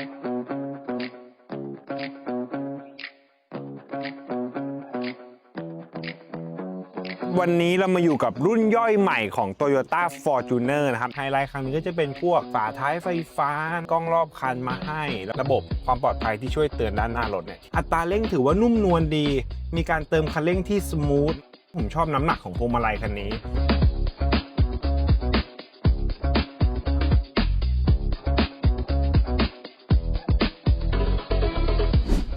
วันนี้เรามาอยู่กับรุ่นย่อยใหม่ของ Toyota Fortuner นะครับ ไฮไลท์ครั้งนี้ก็จะเป็นพวกฝาท้ายไฟฟ้ากล้องรอบคันมาให้ ระบบความปลอดภัยที่ช่วยเตือนด้านหน้ารถเนี่ย อัตราเร่งถือว่านุ่มนวลดี มีการเติมคันเร่งที่สมูท ผมชอบน้ำหนักของพวงมาลัยคันนี้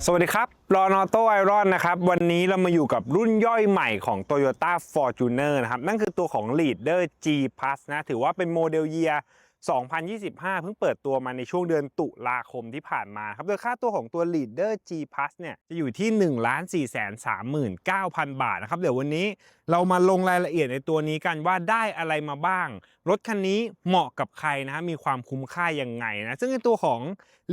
สวัสดีครับ รอนอโต้ไอรอนนะครับ วันนี้เรามาอยู่กับรุ่นย่อยใหม่ของ Toyota Fortuner นะครับ นั่นคือตัวของ Leader G Plus นะ ถือว่าเป็นโมเดลเยียร์2025 เพิ่งเปิดตัวมาในช่วงเดือนตุลาคมที่ผ่านมาครับ โดยค่าตัวของตัว Leader G Plus เนี่ย จะอยู่ที่ 1 4 3 9 0 0 0 บาทนะครับ เดี๋ยววันนี้ เรามาลงรายละเอียดในตัวนี้กันว่าได้อะไรมาบ้าง รถคันนี้เหมาะกับใครนะฮะมีความคุ้มค่ายังไงนะ ซึ่งในตัวของ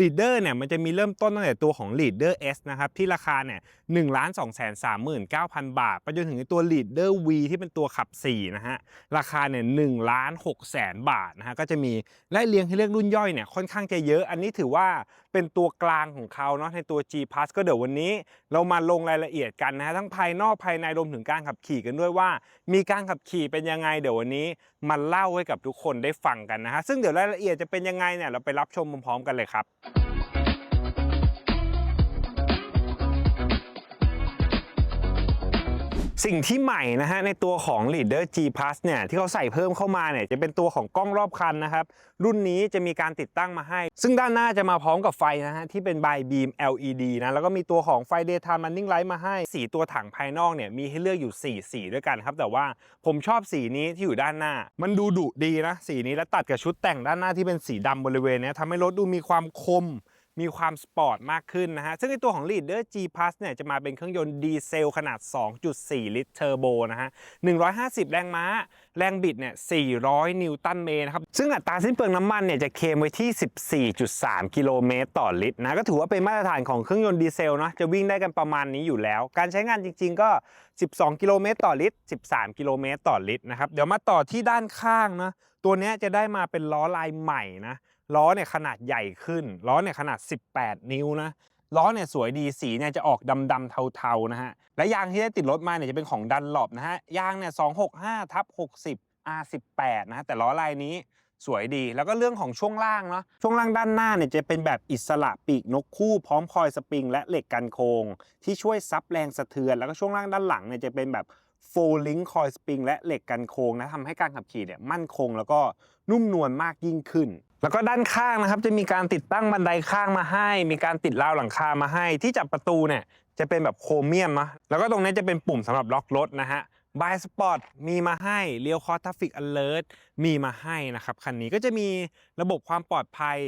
Leader เนี่ย มันจะมีเริ่มต้นตั้งแต่ตัวของ Leader S นะครับ ที่ราคาเนี่ย1 2 3 9 0 0 0บาท ไปจนถึงในตัว Leader V ที่เป็นตัวขับ4นะฮะ ราคาเนี่ย1ล้าน6แสนบาทนะฮะ ก็จะมีไล่เรียงให้เลือกรุ่นย่อยเนี่ยค่อนข้างจะเยอะ อันนี้ถือว่าเป็นตัวกลางของเขาเนาะ ในตัว G Plus ก็เดี๋ยววันนี้ เรามาลงรายละเอียดกันนะฮะ ทั้งภายนอกภายในรวมถึงการขับขี่กันด้วยว่า มีการขับขี่เป็นยังไงเดี๋ยววันนี้มาเล่าให้กับทุกคนได้ฟังกันนะฮะซึ่งเดี๋ยวรายละเอียดจะเป็นยังไงเนี่ยเราไปรับชมพร้อมๆกันเลยครับ สิ่งที่ใหม่นะฮะในตัวของ Leader G Plus เนี่ยที่เขาใส่เพิ่มเข้ามาเนี่ยจะเป็นตัวของกล้องรอบคันนะครับ รุ่นนี้จะมีการติดตั้งมาให้ ซึ่งด้านหน้าจะมาพร้อมกับไฟนะฮะที่เป็น by beam LED นะแล้วก็มีตัวของไฟ daytime running light มาให้ สีตัวถังภายนอกเนี่ยมีให้เลือกอยู่ 4 สีด้วยกันครับ แต่ว่าผมชอบสีนี้ที่อยู่ด้านหน้า มันดูดุดีนะสีนี้แล้วตัดกับชุดแต่งด้านหน้าที่เป็นสีดำบริเวณเนี้ยทำให้รถดูมีความคม มีความสปอร์ตมากขึ้นนะฮะ ซึ่งในตัวของ Leader G Plus เนี่ยจะมาเป็นเครื่องยนต์ดีเซลขนาด 2.4 ลิตรเทอร์โบนะฮะ 150 แรงม้า แรงบิดเนี่ย 400 นิวตันเมตรนะครับ ซึ่งอัตราสิ้นเปลืองน้ำมันเนี่ยจะเคมไว้ที่ 14.3 กิโลเมตรต่อลิตรนะ ก็ถือว่าเป็นมาตรฐานของเครื่องยนต์ดีเซลเนาะ จะวิ่งได้กันประมาณนี้อยู่แล้ว การใช้งานจริง ๆ ก็ 12 กิโลเมตรต่อลิตร 13 กิโลเมตรต่อลิตรนะครับ เดี๋ยวมาต่อที่ด้านข้างนะ ตัวนี้จะได้มาเป็นล้อลายใหม่นะ ล้อเนี่ยขนาดใหญ่ขึ้น ล้อเนี่ยขนาด 18 นิ้วนะล้อเนี่ยสวยดีสีเนี่ยจะออกดำๆเทาๆนะฮะและยางที่ได้ติดรถมาเนี่ยจะเป็นของดันหลบนะฮะยางเนี่ย265ทับ60 R18 นะฮะแต่ล้อลายนี้สวยดี แล้วก็เรื่องของช่วงล่างเนาะช่วงล่างด้านหน้าเนี่ยจะเป็นแบบอิสระปีกนกคู่พร้อมคอยสปริง และเหล็กกันโค้งที่ช่วยซับแรงสะเทือน แล้วก็ช่วงล่างด้านหลังเนี่ยจะเป็นแบบ full link coil spring และเหล็กกันโค้งนะทำให้การขับขี่เนี่ยมั่นคง แล้วก็นุ่มนวลมากยิ่งขึ้น แล้วก็ด้านข้างนะครับจะมีการติดตั้งบันไดข้างมาให้ มีการติดราวหลังคามาให้ ที่จับประตูเนี่ยจะเป็นแบบโครเมียมนะแล้วก็ตรงนี้จะเป็นปุ่มสำหรับล็อกรถนะฮะบายสปอร์ตมีมาให้เลี้ยวคอทัฟฟิกอเลอร์มีมาให้นะครับคันนี้ก็จะมีระบบความปลอดภัย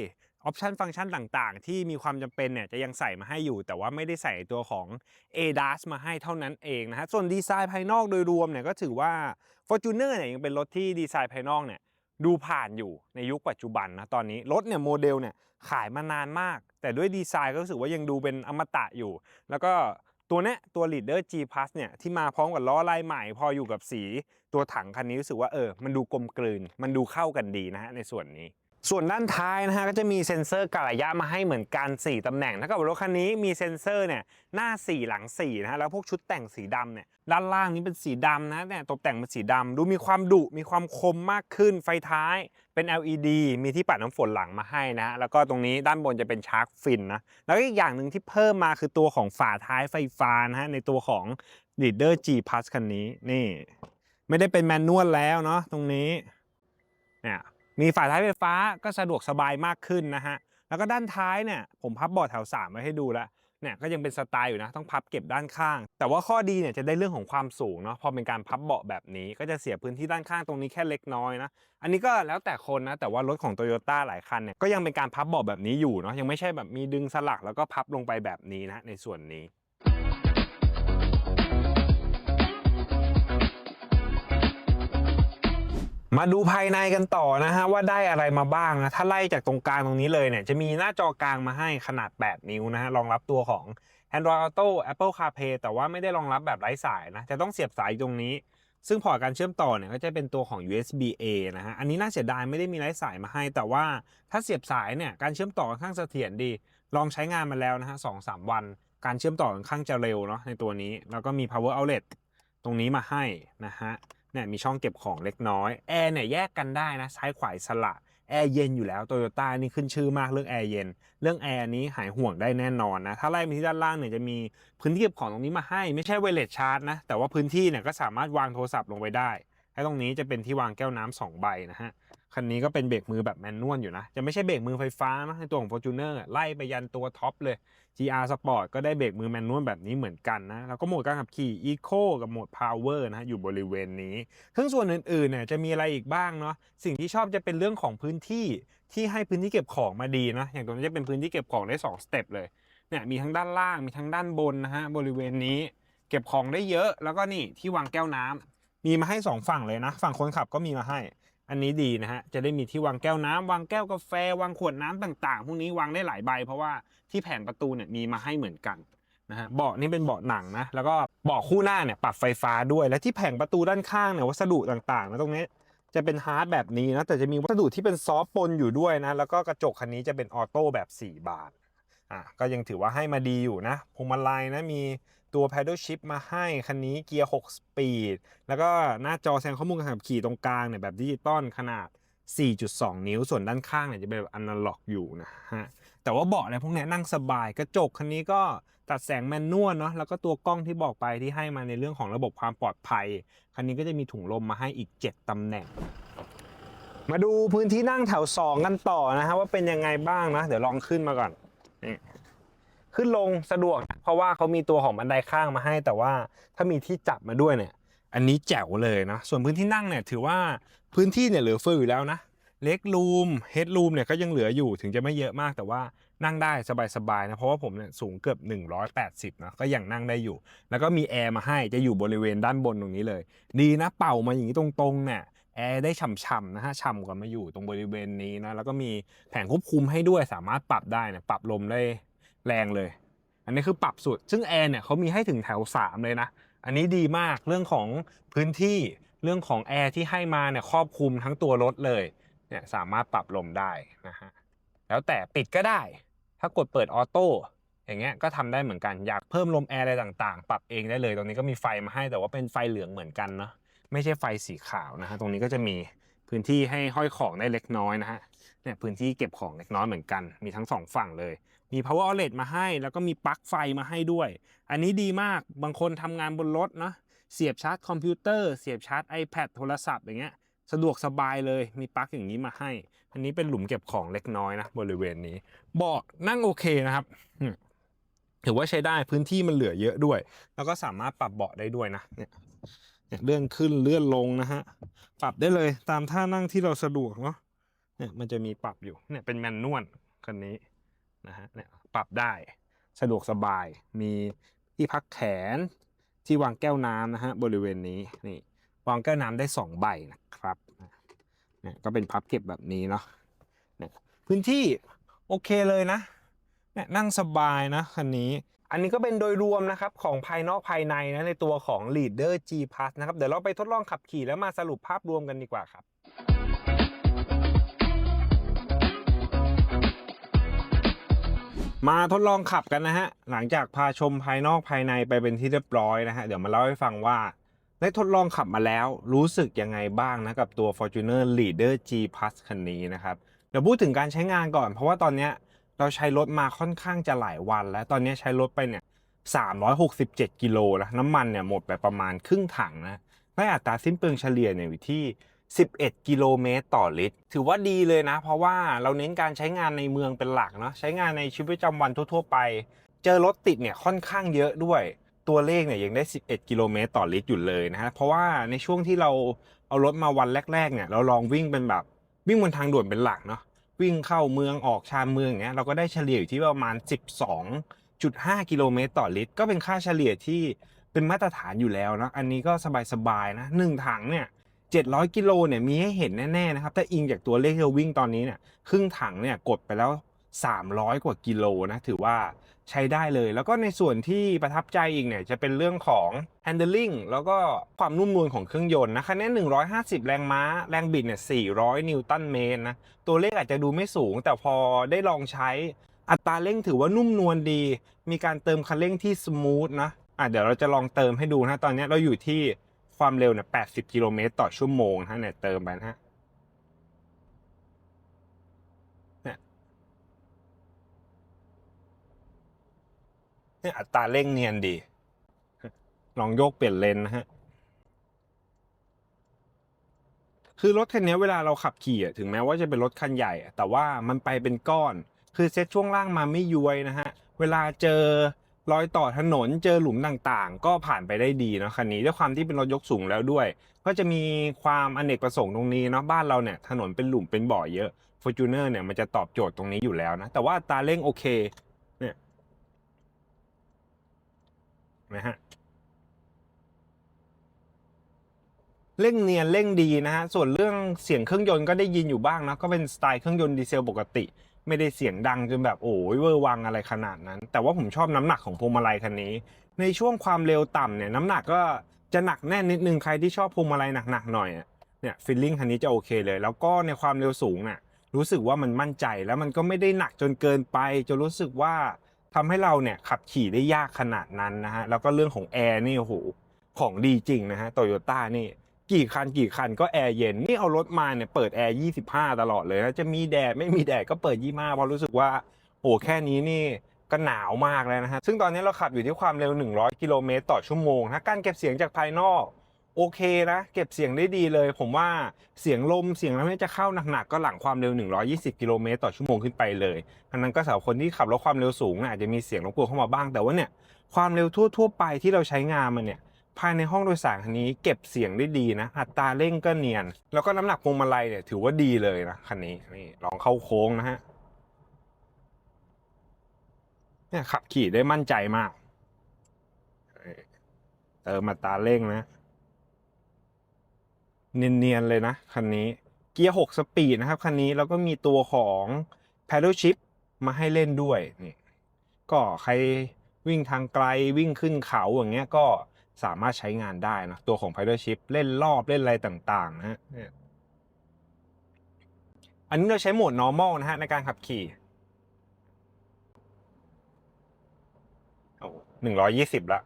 ออปชันฟังก์ชันต่างๆ ที่มีความจำเป็นเนี่ยจะยังใส่มาให้อยู่ แต่ว่าไม่ได้ใส่ตัวของ ADAS มาให้เท่านั้นเองนะฮะส่วนดีไซน์ภายนอกโดยรวมเนี่ยก็ถือว่า Fortuner เนี่ยยังเป็นรถที่ดีไซน์ภายนอกเนี่ย ดูผ่านอยู่ในยุคปัจจุบันนะตอนนี้รถเนี่ยโมเดลเนี่ยขายมานานมาก แต่ด้วยดีไซน์ก็รู้สึกว่ายังดูเป็นอมตะอยู่ แล้วก็ตัวเนี้ยตัว Leader G Plus เนี่ยที่มาพร้อมกับล้อลายใหม่ พออยู่กับสีตัวถังคันนี้รู้สึกว่าเออมันดูกลมกลืน มันดูเข้ากันดีนะฮะในส่วนนี้ ส่วนด้านท้ายนะฮะก็จะมีเซ็นเซอร์กะระยะมาให้เหมือนกัน 4 ตำแหน่งถ้ากับรถคันนี้มีเซ็นเซอร์เนี่ยหน้า 4 หลัง4นะฮะแล้วพวกชุดแต่งสีดำเนี่ยด้านล่างนี้เป็นสีดำนะเนี่ยตกแต่งเป็นสีดำดูมีความดุมีความคมมากขึ้นไฟท้ายเป็น LED มีที่ปัดน้ำฝนหลังมาให้นะฮะแล้วก็ตรงนี้ด้านบนจะเป็นชาร์กฟินนะ แล้วอีกอย่างหนึ่งที่เพิ่มมาคือตัวของฝาท้ายไฟฟ้านะฮะในตัวของ Leader G Plus คันนี้นี่ ไม่ได้เป็นแมนนวลแล้วเนาะตรงนี้เนี่ย มีฝาท้ายไฟฟ้าก็สะดวกสบายมากขึ้นนะฮะ แล้วก็ด้านท้ายเนี่ยผมพับเบาะแถว 3 ไว้ให้ดูแล้วเนี่ยก็ยังเป็นสไตล์อยู่นะต้องพับเก็บด้านข้าง แต่ว่าข้อดีเนี่ยจะได้เรื่องของความสูงเนาะพอเป็นการพับเบาะแบบนี้ ก็จะเสียพื้นที่ด้านข้างตรงนี้แค่เล็กน้อยนะอันนี้ก็แล้วแต่คนนะแต่ว่ารถของ Toyota หลายคันเนี่ยก็ยังเป็นการพับเบาะแบบนี้อยู่เนาะยังไม่ใช่แบบมีดึงสลักแล้วก็พับลงไปแบบนี้นะในส่วนนี้ มาดูภายในกันต่อนะฮะว่าได้อะไรมาบ้างนะถ้าไล่จากตรงกลางตรงนี้เลยเนี่ยจะมีหน้าจอกลางมาให้ขนาด 8 นิ้วนะฮะรองรับตัวของ Android Auto Apple CarPlay แต่ว่าไม่ได้รองรับแบบไร้สายนะจะต้องเสียบสายตรงนี้ ซึ่งพอร์ตการเชื่อมต่อเนี่ยก็จะเป็นตัวของ USB A นะฮะอันนี้น่าเสียดายไม่ได้มีไร้สายมาให้ แต่ว่าถ้าเสียบสายเนี่ยการเชื่อมต่อค่อนข้างเสถียรดี ลองใช้งานมาแล้วนะฮะสองสามวัน การเชื่อมต่อค่อนข้างจะเร็วเนาะในตัวนี้ แล้วก็มี power outlet ตรงนี้มาให้นะฮะ เนี่ยมีช่องเก็บของเล็กน้อยแอร์เนี่ยแยกกันได้นะซ้ายขวายสละแอร์เย็นอยู่แล้วโตโยต้านี่ขึ้นชื่อมากเรื่องแอร์เย็น เรื่องแอร์นี้หายห่วงได้แน่นอนนะ ถ้าไล่มาที่ด้านล่างเนี่ยจะมีพื้นที่เก็บของตรงนี้มาให้ ไม่ใช่เวเลสชาร์จนะ แต่ว่าพื้นที่เนี่ยก็สามารถวางโทรศัพท์ลงไปได้ ให้ตรงนี้จะเป็นที่วางแก้วน้ำสองใบนะฮะ คันนี้ก็เป็นเบรกมือแบบแมนนวลอยู่นะ จะไม่ใช่เบรกมือไฟฟ้านะในตัวของ Fortuner ไล่ไปยันตัวท็อปเลย GR Sport ก็ได้เบรกมือแมนนวลแบบนี้เหมือนกันนะ แล้วก็โหมดการขับขี่ Eco กับโหมด Power นะฮะอยู่บริเวณนี้ทั้งส่วนอื่นๆเนี่ยจะมีอะไรอีกบ้างเนาะสิ่งที่ชอบจะเป็นเรื่องของพื้นที่ที่ให้พื้นที่เก็บของมาดีนะ อย่างตรงนี้จะเป็นพื้นที่เก็บของได้2สเต็ปเลยเนี่ยมีทั้งด้านล่างมีทั้งด้านบนนะฮะบริเวณนี้ เก็บของได้เยอะ แล้วก็นี่ที่วางแก้วน้ำมีมาให้สองฝั่งเลยนะ ฝั่งคนขับก็มีมาให้ อันนี้ดีนะฮะ จะได้มีที่วางแก้วน้ำวางแก้วกาแฟ วางขวดน้ำต่างๆ พวกนี้วางได้หลายใบ เพราะว่าที่แผงประตูเนี่ยมีมาให้เหมือนกันนะฮะ เบาะนี่เป็นเบาะหนังนะ แล้วก็เบาะคู่หน้าเนี่ยปรับไฟฟ้าด้วย และที่แผงประตูด้านข้างเนี่ยวัสดุต่างๆนะตรงนี้จะเป็นฮาร์ดแบบนี้นะ แต่จะมีวัสดุที่เป็นซอฟต์ปนอยู่ด้วยนะ แล้วก็กระจกคันนี้จะเป็นออโต้แบบ 4 บานอะก็ยังถือว่าให้มาดีอยู่นะพวงมาลัยนะมี ตัว paddle shift มาให้คันนี้เกียร์ 6 สปีด แล้วก็หน้าจอแสดงข้อมูลการขับขี่ตรงกลางเนี่ยแบบดิจิตอลขนาด 4.2 นิ้ว ส่วนด้านข้างเนี่ยจะเป็นแบบอนาล็อกอยู่นะฮะ แต่ว่าเบาะอะไรพวกนี้นั่งสบาย กระจกคันนี้ก็ตัดแสงแมนนวลเนาะ แล้วก็ตัวกล้องที่บอกไปที่ให้มาในเรื่องของระบบความปลอดภัย คันนี้ก็จะมีถุงลมมาให้อีก 7 ตำแหน่งมาดูพื้นที่นั่งแถว 2 กันต่อนะฮะว่าเป็นยังไงบ้างนะ เดี๋ยวลองขึ้นมาก่อนนี่ ขึ้นลงสะดวก เพราะว่าเขามีตัวของบันไดข้างมาให้ แต่ว่าถ้ามีที่จับมาด้วยเนี่ย อันนี้แจ๋วเลยนะ ส่วนพื้นที่นั่งเนี่ยถือว่าพื้นที่เนี่ยเหลือเฟืออยู่แล้วนะเล็กรูมเฮดรูมเนี่ยก็ยังเหลืออยู่ถึงจะไม่เยอะมากแต่ว่านั่งได้สบายๆนะ เพราะว่าผมเนี่ยสูงเกือบ 180นะก็ยังนั่งได้อยู่ แล้วก็มีแอร์มาให้จะอยู่บริเวณด้านบนตรงนี้เลย ดีนะเป่ามาอย่างนี้ตรงๆเนี่ยแอร์ได้ฉ่ำๆนะฮะฉ่ำกว่ามาอยู่ตรงบริเวณนี้นะแล้วก็มีแผงควบคุมให้ด้วยสามารถปรับได้เนี่ยปรับลมได้ แรงเลย อันนี้คือปรับสุด ซึ่งแอร์เนี่ยเขามีให้ถึงแถว 3 เลยนะ อันนี้ดีมากเรื่องของพื้นที่เรื่องของแอร์ที่ให้มาเนี่ยครอบคลุมทั้งตัวรถเลยเนี่ยสามารถปรับลมได้นะฮะแล้วแต่ปิดก็ได้ ถ้ากดเปิดออโต้อย่างเงี้ยก็ทำได้เหมือนกันอยากเพิ่มลมแอร์อะไรต่างๆ ปรับเองได้เลยตรงนี้ก็มีไฟมาให้แต่ว่าเป็นไฟเหลืองเหมือนกันเนาะไม่ใช่ไฟสีขาวนะฮะตรงนี้ก็จะมี พื้นที่ให้ห้อยของได้เล็กน้อยนะฮะเนี่ยพื้นที่เก็บของเล็กน้อยเหมือนกัน มีทั้งสองฝั่งเลย มี power outlet มาให้ แล้วก็มีปลั๊กไฟมาให้ด้วย อันนี้ดีมากบางคนทำงานบนรถเนาะเสียบชาร์จคอมพิวเตอร์เสียบชาร์จ iPad โทรศัพท์อย่างเงี้ยสะดวกสบายเลยมีปลั๊กอย่างนี้มาให้ อันนี้เป็นหลุมเก็บของเล็กน้อยนะบริเวณนี้เบาะนั่งโอเคนะครับถือว่าใช้ได้พื้นที่มันเหลือเยอะด้วย แล้วก็สามารถปรับเบาะได้ด้วยนะเนี่ย เนี่ยเลื่อนขึ้นเลื่อนลงนะฮะ ปรับได้เลยตามท่านั่งที่เราสะดวกเนาะเนี่ยมันจะมีปรับอยู่เนี่ยเป็นแมนนวลคันนี้นะฮะเนี่ยปรับได้สะดวกสบายมีที่พักแขนที่วางแก้วน้ำนะฮะบริเวณนี้นี่วางแก้วน้ำได้ 2 ใบนะครับเนี่ยก็เป็นพับเก็บแบบนี้เนาะเนี่ยพื้นที่โอเคเลยนะเนี่ยนั่งสบายนะคันนี้ อันนี้ก็เป็นโดยรวมนะครับของภายนอกภายในนะในตัวของ Leader G Plus นะครับ เดี๋ยวเราไปทดลองขับขี่แล้วมาสรุปภาพรวมกันดีกว่าครับมาทดลองขับกันนะฮะ หลังจากพาชมภายนอกภายในไปเป็นที่เรียบร้อยนะฮะ เดี๋ยวมาเล่าให้ฟังว่า ได้ทดลองขับมาแล้วรู้สึกยังไงบ้างนะกับตัว Fortuner Leader G Plus คันนี้นะครับ เดี๋ยวพูดถึงการใช้งานก่อน เพราะว่าตอนเนี้ย เราใช้รถมาค่อนข้างจะหลายวัน แล้วตอนนี้ใช้รถไปเนี่ย367 กิโลนะน้ำมันเนี่ยหมดไปประมาณครึ่งถังนะได้อัตราสิ้นเปลืองเฉลี่ยเนี่ยอยู่ที่ 11 กิโลเมตรต่อลิตร ถือว่าดีเลยนะ เพราะว่าเราเน้นการใช้งานในเมืองเป็นหลักเนาะใช้งานในชีวิตประจำวันทั่วๆไป เจอรถติดเนี่ยค่อนข้างเยอะด้วย ตัวเลขเนี่ยยังได้ 11 กิโลเมตรต่อลิตรอยู่เลยนะฮะเพราะว่าในช่วงที่เราเอารถมาวันแรกๆเนี่ยเราลองวิ่งเป็นแบบวิ่งบนทางด่วนเป็นหลักเนาะ วิ่งเข้าเมืองออกชานเมืองเนี้ยเราก็ได้เฉลี่ยอยู่ที่ประมาณ 12.5 กิโลเมตรต่อลิตร ก็เป็นค่าเฉลี่ยที่เป็นมาตรฐานอยู่แล้วนะอันนี้ก็สบายๆนะหนึ่งถังเนี่ย700 กิโลเนี่ยมีให้เห็นแน่ๆนะครับถ้าอิงจากตัวเลขที่เราวิ่งตอนนี้เนี่ยครึ่งถังเนี่ยกดไปแล้ว 300 กว่ากิโลนะถือว่า ใช้ได้เลย แล้วก็ในส่วนที่ประทับใจอีกเนี่ยจะเป็นเรื่องของ handling แล้วก็ความนุ่มนวลของเครื่องยนต์นะคันนี้150 แรงม้า แรงบิดเนี่ย 400 นิวตันเมตรนะ ตัวเลขอาจจะดูไม่สูง แต่พอได้ลองใช้อัตราเร่งถือว่านุ่มนวลดี มีการเติมคันเร่งที่สมูทนะอะเดี๋ยวเราจะลองเติมให้ดูนะ ตอนนี้เราอยู่ที่ความเร็วเนี่ย 80 กิโลเมตรต่อชั่วโมงนะเนี่ยเติมไปนะฮะ เนี่ยอัตราเร่งเนียนดี ลองโยกเปลี่ยนเลนนะฮะ คือรถคันนี้เวลาเราขับขี่ถึงแม้ว่าจะเป็นรถคันใหญ่ แต่ว่ามันไปเป็นก้อน คือเซ็ตช่วงล่างมาไม่ย้วยนะฮะ เวลาเจอรอยต่อถนนเจอหลุมต่างๆ ก็ผ่านไปได้ดีเนาะคันนี้ด้วยความที่เป็นรถยกสูงแล้วด้วย ก็จะมีความอเนกประสงค์ตรงนี้เนาะบ้านเราเนี่ยถนนเป็นหลุมเป็นบ่อเยอะ Fortuner เนี่ยมันจะตอบโจทย์ตรงนี้อยู่แล้วนะ แต่ว่าอัตราเร่งโอเค เนะฮะเร่งเนียนเร่งดีนะฮะ ส่วนเรื่องเสียงเครื่องยนต์ก็ได้ยินอยู่บ้างนะ ก็เป็นสไตล์เครื่องยนต์ดีเซลปกติ ไม่ได้เสียงดังจนแบบโอ้ยเวอร์วังอะไรขนาดนั้น แต่ว่าผมชอบน้ำหนักของพวงมาลัยคันนี้ ในช่วงความเร็วต่ำเนี่ยน้ำหนักก็จะหนักแน่นนิดนึงใครที่ชอบพวงมาลัยหนักๆหน่อยเนี่ยฟีลลิ่งคันนี้จะโอเคเลย แล้วก็ในความเร็วสูงน่ะรู้สึกว่ามันมั่นใจแล้วมันก็ไม่ได้หนักจนเกินไปจนรู้สึกว่า ทำให้เราเนี่ยขับขี่ได้ยากขนาดนั้นนะฮะแล้วก็เรื่องของแอร์นี่โอ้โหของดีจริงนะฮะโตโยต้านี่กี่คันกี่คันก็แอร์เย็น นี่เอารถมาเนี่ยเปิดแอร์ 25 ตลอดเลยนะจะมีแดดไม่มีแดดก็เปิด 25เพราะรู้สึกว่าโอ้แค่นี้นี่ก็หนาวมากแล้วนะฮะซึ่งตอนนี้เราขับอยู่ที่ความเร็ว 100 กิโลเมตรต่อชั่วโมงนะการเก็บเสียงจากภายนอก โอเคนะ เก็บเสียงได้ดีเลย ผมว่าเสียงลมเสียงอะไรจะเข้าหนักๆก็หลังความเร็ว 120 กิโลเมตรต่อชั่วโมงขึ้นไปเลยอันนั้นก็สำหรับคนที่ขับรถความเร็วสูงน่ะอาจจะมีเสียงรบกวนเข้ามาบ้างแต่ว่าเนี่ยความเร็วทั่วๆไปที่เราใช้งานมันเนี่ยภายในห้องโดยสารคันนี้เก็บเสียงได้ดีนะ อัตราเร่งก็เนียน แล้วก็น้ำหนักพวงมาลัยเนี่ยถือว่าดีเลยนะคันนี้นี่ลองเข้าโค้งนะฮะเนี่ยขับขี่ได้มั่นใจมากเติมอัตราเร่งนะ เนียนๆเลยนะคันนี้เกียร์6สปีดนะครับคันนี้แล้วก็มีตัวของ paddle shift มาให้เล่นด้วยนี่ก็ใครวิ่งทางไกลวิ่งขึ้นเขาอย่างเงี้ยก็สามารถใช้งานได้นะตัวของ paddle shift เล่นรอบเล่นอะไรต่างๆนะฮะเนี่ยอันนี้เราใช้โหมด normal นะฮะในการขับขี่โอ้หนึ่งร้อยยี่สิบละ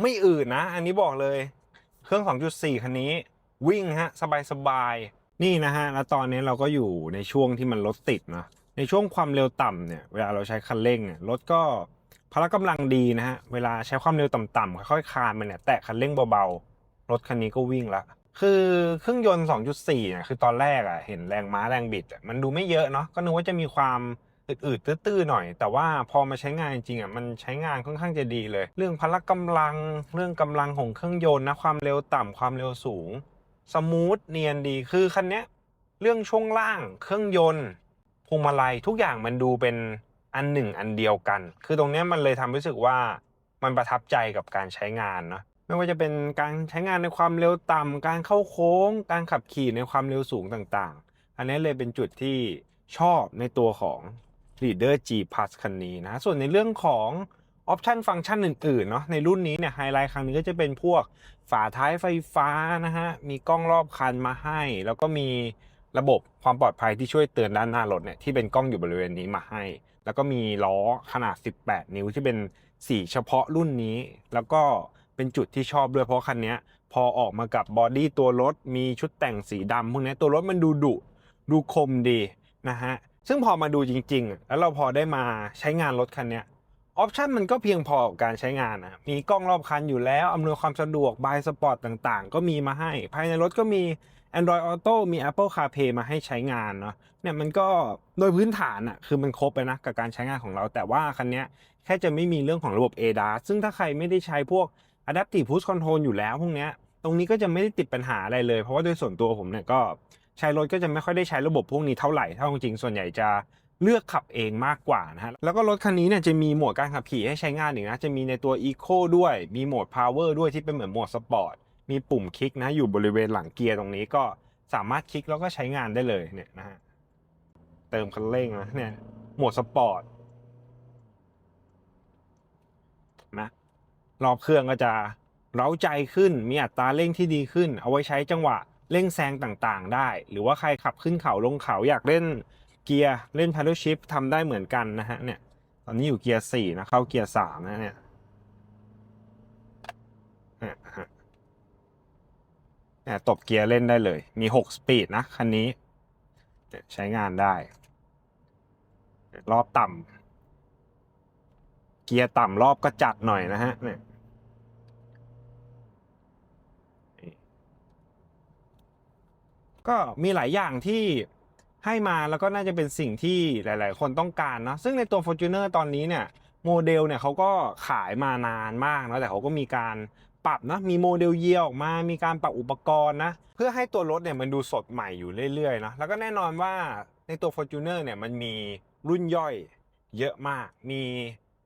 ไม่อื่นนะ อันนี้บอกเลย เครื่อง2.4คันนี้ วิ่งฮะสบายๆนี่นะฮะแล้วตอนนี้เราก็อยู่ในช่วงที่มันรถติดนะในช่วงความเร็วต่ำเนี่ยเวลาเราใช้คันเร่งเนี่ยรถก็พละกำลังดีนะฮะเวลาใช้ความเร็วต่ำๆค่อยๆคานมันเนี่ยแตะคันเร่งเบาๆรถคันนี้ก็วิ่งละคือเครื่องยนต์ 2.4เนี่ยคือตอนแรกอะเห็นแรงม้าแรงบิดมันดูไม่เยอะเนาะก็นึกว่าจะมีความอืดๆตื้อๆหน่อย แต่ว่าพอมาใช้งานจริงอะมันใช้งานค่อนข้างจะดีเลย เรื่องพละกำลัง เรื่องกำลังของเครื่องยนต์นะความเร็วต่ำความเร็วสูง สมูทเนียนดีคือคันเนี้ยเรื่องช่วงล่างเครื่องยนต์พวงมาลัยทุกอย่างมันดูเป็นอันหนึ่งอันเดียวกัน คือตรงนี้มันเลยทำรู้สึกว่ามันประทับใจกับการใช้งานเนาะไม่ว่าจะเป็นการใช้งานในความเร็วต่ำการเข้าโค้ง การขับขี่ในความเร็วสูงต่างๆ อันนี้เลยเป็นจุดที่ชอบในตัวของ Leader G Plus คันนี้นะ ส่วนในเรื่องของ ออปชันฟังก์ชันอื่นๆเนาะในรุ่นนี้เนี่ยไฮไลท์ครั้งนี้ก็จะเป็นพวกฝาท้ายไฟฟ้านะฮะ มีกล้องรอบคันมาให้ แล้วก็มีระบบความปลอดภัยที่ช่วยเตือนด้านหน้ารถเนี่ยที่เป็นกล้องอยู่บริเวณนี้มาให้ แล้วก็มีล้อขนาด 18 นิ้วที่เป็นสีเฉพาะรุ่นนี้ แล้วก็เป็นจุดที่ชอบด้วยเพราะคันเนี้ยพอออกมากับบอดี้ตัวรถมีชุดแต่งสีดำพวกนี้ตัวรถมันดูดุดูคมดีนะฮะซึ่งพอมาดูจริง ๆ แล้วเราพอได้มาใช้งานรถคันเนี้ย ออปชันมันก็เพียงพอกับการใช้งานนะมีกล้องรอบคันอยู่แล้ว อำนวยความสะดวกบายสปอร์ตต่างๆ ก็มีมาให้ ภายในรถก็มี Android Auto มี Apple CarPlay มาให้ใช้งานเนาะเนี่ยมันก็โดยพื้นฐานอะคือมันครบไปนะกับการใช้งานของเรา แต่ว่าคันนี้แค่จะไม่มีเรื่องของระบบ ADAS ซึ่งถ้าใครไม่ได้ใช้พวก Adaptive Cruise Control อยู่แล้วพวกเนี้ยตรงนี้ก็จะไม่ได้ติดปัญหาอะไรเลย เพราะว่าโดยส่วนตัวผมเนี่ยก็ใช้รถก็จะไม่ค่อยได้ใช้ระบบพวกนี้เท่าไหร่เท่าจริงส่วนใหญ่จะ เลือกขับเองมากกว่านะฮะ แล้วก็รถคันนี้เนี่ยจะมีโหมดการขับขี่ให้ใช้งานอีกนะ จะมีในตัว Eco ด้วย มีโหมด Power ด้วยที่เป็นเหมือนโหมดสปอร์ต มีปุ่มคลิกนะอยู่บริเวณหลังเกียร์ตรงนี้ก็สามารถคลิกแล้วก็ใช้งานได้เลยเนี่ยนะฮะ เติมคันเร่งนะเนี่ย โหมดสปอร์ตนะรอบเครื่องก็จะเร้าใจขึ้น มีอัตราเร่งที่ดีขึ้น เอาไว้ใช้จังหวะเร่งแซงต่างๆ ได้ หรือว่าใครขับขึ้นเขาลงเขาอยากเล่น เกียร์เล่น paddle shift ทำได้เหมือนกันนะฮะเนี่ยตอนนี้อยู่เกียร์สี่นะเข้าเกียร์สามนะเนี่ยนี่ตบเกียร์เล่นได้เลย มีหกสปีดนะคันนี้ ใช้งานได้ รอบต่ำเกียร์ต่ำรอบก็จัดหน่อยนะฮะเนี่ยก็มีหลายอย่างที่ ให้มาแล้วก็น่าจะเป็นสิ่งที่หลาย ๆ คนต้องการเนอะซึ่งในตัว Fortuner ตอนนี้เนี่ยโมเดลเนี่ยเขาก็ขายมานานมากนะแต่เขาก็มีการปรับนะมีโมเดลเยียออกมามีการปรับอุปกรณ์นะเพื่อให้ตัวรถเนี่ยมันดูสดใหม่อยู่เรื่อยๆนะแล้วก็แน่นอนว่าในตัว Fortuner เนี่ยมันมีรุ่นย่อยเยอะมาก มี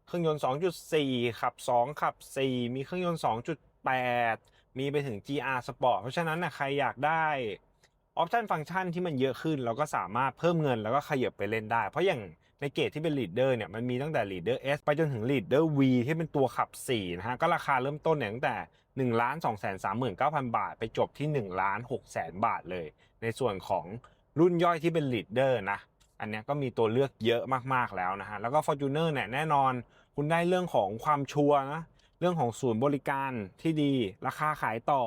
เครื่องยนต์ 2.4 ขับ 2 ขับ 4 มีเครื่องยนต์ 2.8 มีไปถึง GR Sport เพราะฉะนั้นนะใครอยากได้ ออปชันฟังก์ชันที่มันเยอะขึ้นเราก็สามารถเพิ่มเงินแล้วก็ขยับไปเล่นได้ เพราะอย่างในเกรดที่เป็น Leader เนี่ยมันมีตั้งแต่ Leader S ไปจนถึง Leader V ที่เป็นตัวขับ4นะฮะก็ราคาเริ่มต้นเนี่ยตั้งแต่1 2 3 9 0 0 0 บาท ไปจบที่1 6 0 0 0 0บาทเลย ในส่วนของรุ่นย่อยที่เป็น Leader นะอันนี้ก็มีตัวเลือกเยอะมากๆแล้วนะฮะแล้วก็ Fortuner เนี่ยแน่นอน คุณได้เรื่องของความชัวร์นะเรื่องของศูนย์บริการที่ดี ราคาขายต่อ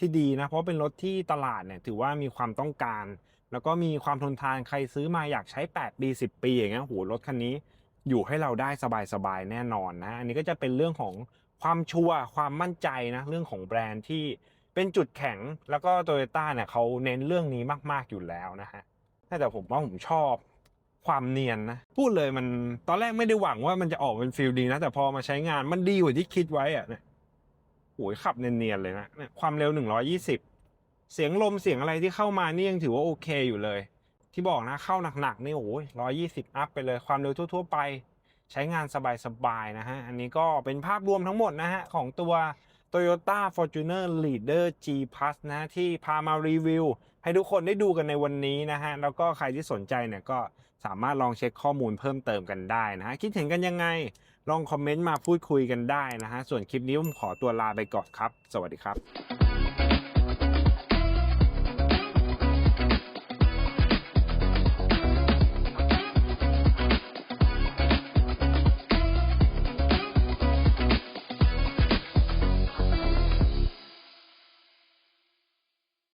ที่ดีนะ เพราะเป็นรถที่ตลาดเนี่ยถือว่ามีความต้องการ แล้วก็มีความทนทานใครซื้อมาอยากใช้ 8 ปี 10 ปีอย่างเงี้ยโหรถคันนี้อยู่ให้เราได้สบายๆแน่นอนนะอันนี้ก็จะเป็นเรื่องของความชัวร์ความมั่นใจนะเรื่องของแบรนด์ที่เป็นจุดแข็งแล้วก็โตโยต้าเนี่ยเขาเน้นเรื่องนี้มากๆอยู่แล้วนะฮะแต่ผมว่าผมชอบความเนียนนะพูดเลยมันตอนแรกไม่ได้หวังว่ามันจะออกเป็นฟิลดีนะ แต่พอมาใช้งานมันดีกว่าที่คิดไว้อะนี่ย โอ้ยขับเนียนๆเลยนะเนี่ยความเร็ว 120 เสียงลมเสียงอะไรที่เข้ามานี่ยังถือว่าโอเคอยู่เลย ที่บอกนะเข้าหนักๆนี่โอ้ย120 อัพไปเลยความเร็วทั่วๆไป ใช้งานสบายๆนะฮะ อันนี้ก็เป็นภาพรวมทั้งหมดนะฮะ ของตัว Toyota Fortuner Leader G Plus นะที่พามารีวิว ให้ทุกคนได้ดูกันในวันนี้นะฮะ แล้วก็ใครที่สนใจเนี่ยก็สามารถลองเช็คข้อมูลเพิ่มเติมกันได้นะฮะ คิดเห็นกันยังไง ลองคอมเมนต์มาพูดคุยกันได้นะฮะส่วนคลิปนี้ผมขอตัวลาไปก่อนครับ สวัสดีครับ